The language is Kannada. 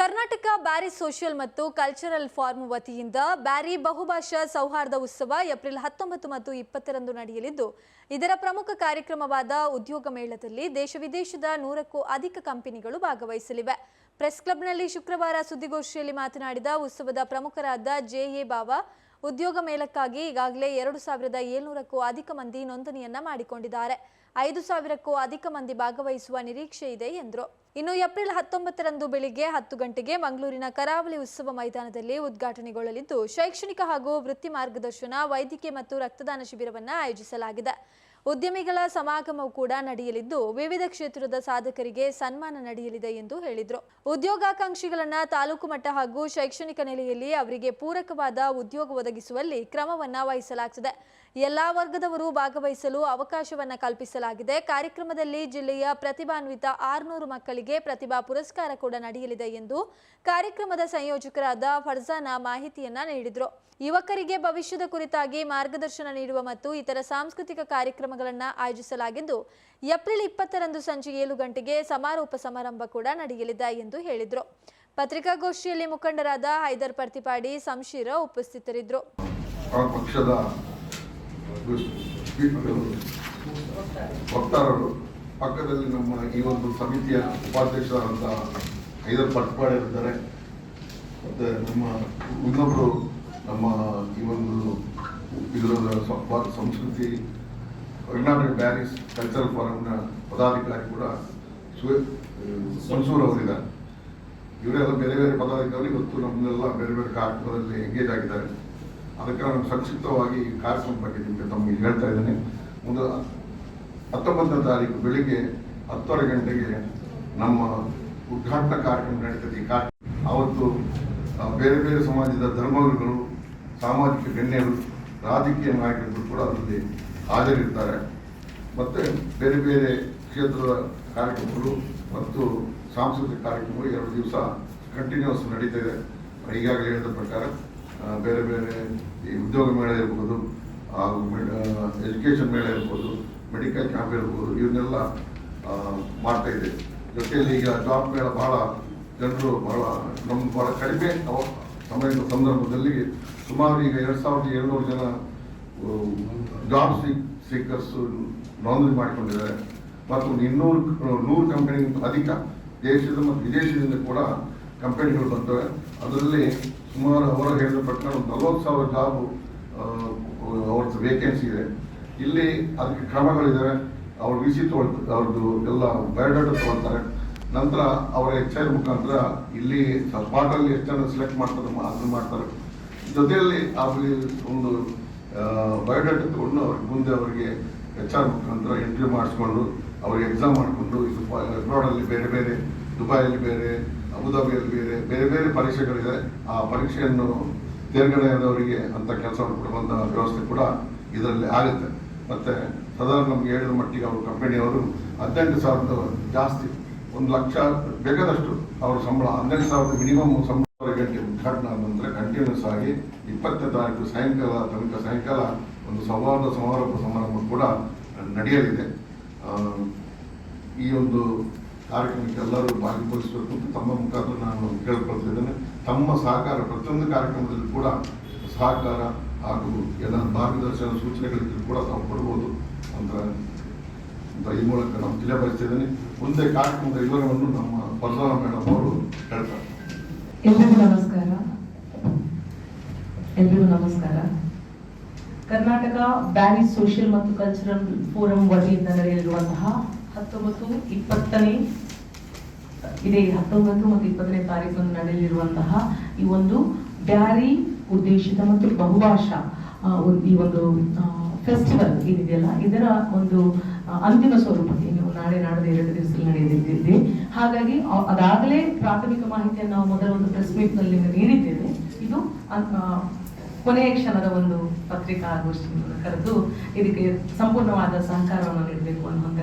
ಕರ್ನಾಟಕ ಬ್ಯಾರಿ ಸೋಷಿಯಲ್ ಮತ್ತು ಕಲ್ಚರಲ್ ಫಾರ್ಮ್ ವತಿಯಿಂದ ಬ್ಯಾರಿ ಬಹುಭಾಷಾ ಸೌಹಾರ್ದ ಉತ್ಸವ ಏಪ್ರಿಲ್ ಹತ್ತೊಂಬತ್ತು ಮತ್ತು ಇಪ್ಪತ್ತರಂದು ನಡೆಯಲಿದ್ದು, ಇದರ ಪ್ರಮುಖ ಕಾರ್ಯಕ್ರಮವಾದ ಉದ್ಯೋಗ ಮೇಳದಲ್ಲಿ ದೇಶ ವಿದೇಶದ ನೂರಕ್ಕೂ ಅಧಿಕ ಕಂಪನಿಗಳು ಭಾಗವಹಿಸಲಿವೆ. ಪ್ರೆಸ್ ಕ್ಲಬ್ನಲ್ಲಿ ಶುಕ್ರವಾರ ಸುದ್ದಿಗೋಷ್ಠಿಯಲ್ಲಿ ಮಾತನಾಡಿದ ಉತ್ಸವದ ಪ್ರಮುಖರಾದ ಜೆ ಎ ಬಾವಾ, ಉದ್ಯೋಗ ಮೇಳಕ್ಕಾಗಿ ಈಗಾಗಲೇ ಎರಡು ಸಾವಿರದ ಏಳ್ನೂರಕ್ಕೂ ಅಧಿಕ ಮಂದಿ ನೋಂದಣಿಯನ್ನ ಮಾಡಿಕೊಂಡಿದ್ದಾರೆ. ಐದು ಸಾವಿರಕ್ಕೂ ಅಧಿಕ ಮಂದಿ ಭಾಗವಹಿಸುವ ನಿರೀಕ್ಷೆ ಇದೆ ಎಂದರು. ಇನ್ನು ಏಪ್ರಿಲ್ ಹತ್ತೊಂಬತ್ತರಂದು ಬೆಳಿಗ್ಗೆ ಹತ್ತು ಗಂಟೆಗೆ ಮಂಗಳೂರಿನ ಕರಾವಳಿ ಉತ್ಸವ ಮೈದಾನದಲ್ಲಿ ಉದ್ಘಾಟನೆಗೊಳ್ಳಲಿದ್ದು, ಶೈಕ್ಷಣಿಕ ಹಾಗೂ ವೃತ್ತಿ ಮಾರ್ಗದರ್ಶನ, ವೈದ್ಯಕೀಯ ಮತ್ತು ರಕ್ತದಾನ ಶಿಬಿರವನ್ನು ಆಯೋಜಿಸಲಾಗಿದೆ. ಉದ್ಯಮಿಗಳ ಸಮಾಗಮವು ಕೂಡ ನಡೆಯಲಿದ್ದು, ವಿವಿಧ ಕ್ಷೇತ್ರದ ಸಾಧಕರಿಗೆ ಸನ್ಮಾನ ನಡೆಯಲಿದೆ ಎಂದು ಹೇಳಿದರು. ಉದ್ಯೋಗಾಕಾಂಕ್ಷಿಗಳನ್ನ ತಾಲೂಕು ಮಟ್ಟ ಹಾಗೂ ಶೈಕ್ಷಣಿಕ ನೆಲೆಯಲ್ಲಿ ಅವರಿಗೆ ಪೂರಕವಾದ ಉದ್ಯೋಗ ಒದಗಿಸುವಲ್ಲಿ ಕ್ರಮವನ್ನ ವಹಿಸಲಾಗುತ್ತದೆ ಎಲ್ಲಾ ವರ್ಗದವರು ಭಾಗವಹಿಸಲು ಅವಕಾಶವನ್ನ ಕಲ್ಪಿಸಲಾಗಿದೆ. ಕಾರ್ಯಕ್ರಮದಲ್ಲಿ ಜಿಲ್ಲೆಯ ಪ್ರತಿಭಾನ್ವಿತ ಆರುನೂರು ಮಕ್ಕಳಿಗೆ ಪ್ರತಿಭಾ ಪುರಸ್ಕಾರ ಕೂಡ ನಡೆಯಲಿದೆ ಎಂದು ಕಾರ್ಯಕ್ರಮದ ಸಂಯೋಜಕರಾದ ಫರ್ಜಾನ ಮಾಹಿತಿಯನ್ನ ನೀಡಿದರು. ಯುವಕರಿಗೆ ಭವಿಷ್ಯದ ಕುರಿತಾಗಿ ಮಾರ್ಗದರ್ಶನ ನೀಡುವ ಮತ್ತು ಇತರ ಸಾಂಸ್ಕೃತಿಕ ಕಾರ್ಯಕ್ರಮಗಳನ್ನು ಆಯೋಜಿಸಲಾಗಿದ್ದು, ಏಪ್ರಿಲ್ ಇಪ್ಪತ್ತರಂದು ಸಂಜೆ ಏಳು ಗಂಟೆಗೆ ಸಮಾರೋಪ ಸಮಾರಂಭ ಕೂಡ ನಡೆಯಲಿದೆ ಎಂದು ಹೇಳಿದರು. ಪತ್ರಿಕಾಗೋಷ್ಠಿಯಲ್ಲಿ ಮುಖಂಡರಾದ ಹೈದರ್ ಪರ್ತಿಪಾಡಿ, ಸಂಶೀರ ಉಪಸ್ಥಿತರಿದ್ದರು ವಕ್ತಾರರು, ಪಕ್ಕದಲ್ಲಿ ನಮ್ಮ ಈ ಒಂದು ಸಮಿತಿಯ ಉಪಾಧ್ಯಕ್ಷರಾದಂತಹ ಐದರ್ ಇರ್ತಾರೆ ಮತ್ತೆ ನಮ್ಮ ಇನ್ನೊಬ್ಬರು ನಮ್ಮ ಈ ಒಂದು ಇದರ ಸಂಸ್ಕೃತಿ, ಕರ್ನಾಟಕ ಬ್ಯಾರಿಸ್ ಕಲ್ಚರಲ್ ಫಾರಂನ ಪದಾಧಿಕಾರಿ ಕೂಡ ಮನ್ಸೂರ್ ಅವರಿದ್ದಾರೆ. ಇವರೆಲ್ಲ ಬೇರೆ ಬೇರೆ ಪದಾಧಿಕಾರಿ ಇವತ್ತು ನಮ್ಮನ್ನೆಲ್ಲ ಬೇರೆ ಬೇರೆ ಕಾರ್ಯಕ್ರಮದಲ್ಲಿ ಎಂಗೇಜ್ ಆಗಿದ್ದಾರೆ. ಅದಕ್ಕೆ ನಾನು ಸಂಕ್ಷಿಪ್ತವಾಗಿ ಈ ಕಾರ್ಯಕ್ರಮ ಬಗ್ಗೆ ನಿಮಗೆ ತಮಗೆ ಹೇಳ್ತಾ ಇದ್ದೇನೆ. ಒಂದು ಹತ್ತೊಂಬತ್ತನೇ ತಾರೀಕು ಬೆಳಿಗ್ಗೆ ಹತ್ತುವರೆ ಗಂಟೆಗೆ ನಮ್ಮ ಉದ್ಘಾಟನಾ ಕಾರ್ಯಕ್ರಮ ನಡೀತದೆ ಈ ಕಾರ್ಯ ಬೇರೆ ಬೇರೆ ಸಮಾಜದ ಧರ್ಮಗುರುಗಳು, ಸಾಮಾಜಿಕ ಗಣ್ಯರು, ರಾಜಕೀಯ ನಾಯಕರುಗಳು ಕೂಡ ಅದರಲ್ಲಿ ಹಾಜರಿರ್ತಾರೆ. ಮತ್ತು ಬೇರೆ ಬೇರೆ ಕ್ಷೇತ್ರದ ಕಾರ್ಯಕ್ರಮಗಳು ಮತ್ತು ಸಾಂಸ್ಕೃತಿಕ ಕಾರ್ಯಕ್ರಮಗಳು ಎರಡು ದಿವಸ ಕಂಟಿನ್ಯೂಸ್ ನಡೀತಾ ಇದೆ. ಈಗಾಗಲೇ ಹೇಳಿದ ಪ್ರಕಾರ ಬೇರೆ ಬೇರೆ ಈ ಉದ್ಯೋಗ ಮೇಳ ಇರ್ಬೋದು ಎಜುಕೇಷನ್ ಮೇಳ ಇರ್ಬೋದು ಮೆಡಿಕಲ್ ಕ್ಯಾಂಪ್ ಇರ್ಬೋದು ಇವನ್ನೆಲ್ಲ ಮಾಡ್ತಾ ಇದೆ. ಜೊತೆಯಲ್ಲಿ ಈಗ ಜಾಬ್ ಮೇಳ ಭಾಳ, ಜನರು ಭಾಳ ನಮ್ಮ ಭಾಳ ಕಡಿಮೆ ಸಮಯದ ಸಂದರ್ಭದಲ್ಲಿ ಸುಮಾರು ಈಗ ಎರಡು ಸಾವಿರದ ಏಳ್ನೂರು ಜನ ಜಾಬ್ ಸೀಕರ್ಸ್ ನೋಂದಣಿ ಮಾಡಿಕೊಂಡಿದ್ದಾರೆ. ಮತ್ತು ಇನ್ನೂರು, ನೂರು ಕಂಪನಿಗಿಂತ ಅಧಿಕ ದೇಶದ ಮತ್ತು ವಿದೇಶದಿಂದ ಕೂಡ ಕಂಪನಿಗಳು ಬರ್ತವೆ. ಅದರಲ್ಲಿ ಸುಮಾರು ಅವರ ಹೇಳಿದ ಪ್ರಕಾರ ಒಂದು ನಲವತ್ತು ಸಾವಿರ ಜಾಬ್ ಅವ್ರದ್ದು ವೇಕೆನ್ಸಿ ಇದೆ. ಇಲ್ಲಿ ಅದಕ್ಕೆ ಕ್ರಮಗಳಿದ್ದಾವೆ ಅವ್ರು ವಿ ಸಿ ಅವ್ರದ್ದು ಎಲ್ಲ ಬಯೋಡಾಟಾ ತೊಗೊಳ್ತಾರೆ. ನಂತರ ಅವರ ಎಚ್ ಐ ಮುಖಾಂತರ ಇಲ್ಲಿ ಸ್ಪಾಟಲ್ಲಿ ಎಷ್ಟು ಜನ ಸೆಲೆಕ್ಟ್ ಮಾಡ್ತಾರೆ ಅದನ್ನ ಮಾಡ್ತಾರೆ. ಜೊತೆಯಲ್ಲಿ ಅವರಿಗೆ ಒಂದು ಬಯೋಡಾಟಾ ತೊಗೊಂಡು ಅವ್ರಿಗೆ ಮುಂದೆ ಅವರಿಗೆ ಎಚ್ ಆರ್ ಮುಖಾಂತರ ಎಂಟ್ರಿ ಮಾಡಿಸ್ಕೊಂಡು, ಅವ್ರಿಗೆ ಎಕ್ಸಾಮ್ ಮಾಡಿಕೊಂಡು ಇದು ಅಬ್ರಾಡಲ್ಲಿ ಬೇರೆ ಬೇರೆ ದುಬೈಯಲ್ಲಿ ಬೇರೆ ಅಬುದಾಬಿಯಲ್ಲಿ ಬೇರೆ ಬೇರೆ ಬೇರೆ ಪರೀಕ್ಷೆಗಳಿದೆ. ಆ ಪರೀಕ್ಷೆಯನ್ನು ತೇರ್ಗಡೆಯಾದವರಿಗೆ ಅಂತ ಕೆಲಸ ಕೊಡುವಂಥ ವ್ಯವಸ್ಥೆ ಕೂಡ ಇದರಲ್ಲಿ ಆಗುತ್ತೆ. ಮತ್ತೆ ಸದಾ ನಮ್ಗೆ ಹೇಳಿದ ಮಟ್ಟಿಗೆ ಅವರು ಕಂಪನಿಯವರು ಹದಿನೆಂಟು ಸಾವಿರದ ಜಾಸ್ತಿ, ಒಂದು ಲಕ್ಷ, ಬೇಕಾದಷ್ಟು ಅವ್ರ ಸಂಬಳ, ಹದಿನೆಂಟು ಸಾವಿರದ ಮಿನಿಮಮ್ ಸಂಬಳ ಗಂಟೆ ಉದ್ಘಾಟನೆ ನಂತರ ಕಂಟಿನ್ಯೂಸ್ ಆಗಿ ಇಪ್ಪತ್ತನೇ ತಾರೀಕು ಸಾಯಂಕಾಲ ತನಕ ಸಾಯಂಕಾಲ ಒಂದು ಸಂವಾದ ಸಮಾರೋಪ ಸಮಾರಂಭ ಕೂಡ ನಡೆಯಲಿದೆ. ಈ ಒಂದು ಕಾರ್ಯಕ್ರಮಕ್ಕೆ ಎಲ್ಲರೂ ಭಾಗವಹಿಸಬೇಕು ಅಂತ ತಮ್ಮ ಮುಖಾಂತರ ನಾನು ಕೇಳ್ಕೊಳ್ತಿದ್ದೇನೆ. ತಮ್ಮ ಸಹಕಾರ ಪ್ರತಿಯೊಂದು ಕಾರ್ಯಕ್ರಮದಲ್ಲಿ ಕೂಡ ಸಹಕಾರ ಹಾಗೂ ಎಲ್ಲ ಮಾರ್ಗದರ್ಶನ ಸೂಚನೆಗಳಿಗೆ ಕೂಡ ತಾವು ಕೊಡ್ಬೋದು ಅಂತ ಅಂತ ಈ ಮೂಲಕ ನಾವು ತಿಳಿಯಪಡಿಸ್ತಿದ್ದೇನೆ ಮುಂದೆ ಕಾರ್ಯಕ್ರಮದ ವಿವರವನ್ನು ನಮ್ಮ ಪರಶುರಾಮ ಮೇಡಮ್ ಅವರು ಹೇಳ್ತಾರೆ. ಎಲ್ರಿಗೂ ನಮಸ್ಕಾರ. ಎಲ್ರಿಗೂ ನಮಸ್ಕಾರ. ಕರ್ನಾಟಕ ಬ್ಯಾರಿ ಸೋಷಿಯಲ್ ಮತ್ತು ಕಲ್ಚರಲ್ ಫೋರಂ ವತಿಯಿಂದ ನಡೆಯಲಿರುವಂತಹ ಹತ್ತೊಂಬತ್ತು, ಇಪ್ಪತ್ತನೇ, ಇದೇ ಹತ್ತೊಂಬತ್ತು ಮತ್ತು ಇಪ್ಪತ್ತನೇ ತಾರೀಕು ನಡೆಯಲಿರುವಂತಹ ಈ ಒಂದು ಬ್ಯಾರಿ ಉದ್ದೇಶಿತ ಮತ್ತು ಬಹುಭಾಷಾ ಈ ಒಂದು ಫೆಸ್ಟಿವಲ್ ಏನಿದೆಯಲ್ಲ, ಇದರ ಒಂದು ಅಂತಿಮ ಸ್ವರೂಪಕ್ಕೆ ನೀವು ನಾಳೆ ನಾಡದ ಎರಡು ದಿವಸದಲ್ಲಿ ನಡೆಯಲಿದೆ. ಹಾಗಾಗಿ ಅದಾಗಲೇ ಪ್ರಾಥಮಿಕ ಮಾಹಿತಿಯನ್ನು ನಾವು ಮೊದಲ ಒಂದು ಪ್ರೆಸ್ ಮೀಟ್ನಲ್ಲಿ ನೀಡಿದ್ದೇವೆ. ಇದು ಕೊನೆಯ ಕ್ಷಣದ ಒಂದು ಪತ್ರಿಕಾಗೋಷ್ಠಿಯನ್ನು ಕರೆದು ಇದಕ್ಕೆ ಸಂಪೂರ್ಣವಾದ ಸಹಕಾರವನ್ನು ನೀಡಬೇಕು ಅನ್ನುವಂಥ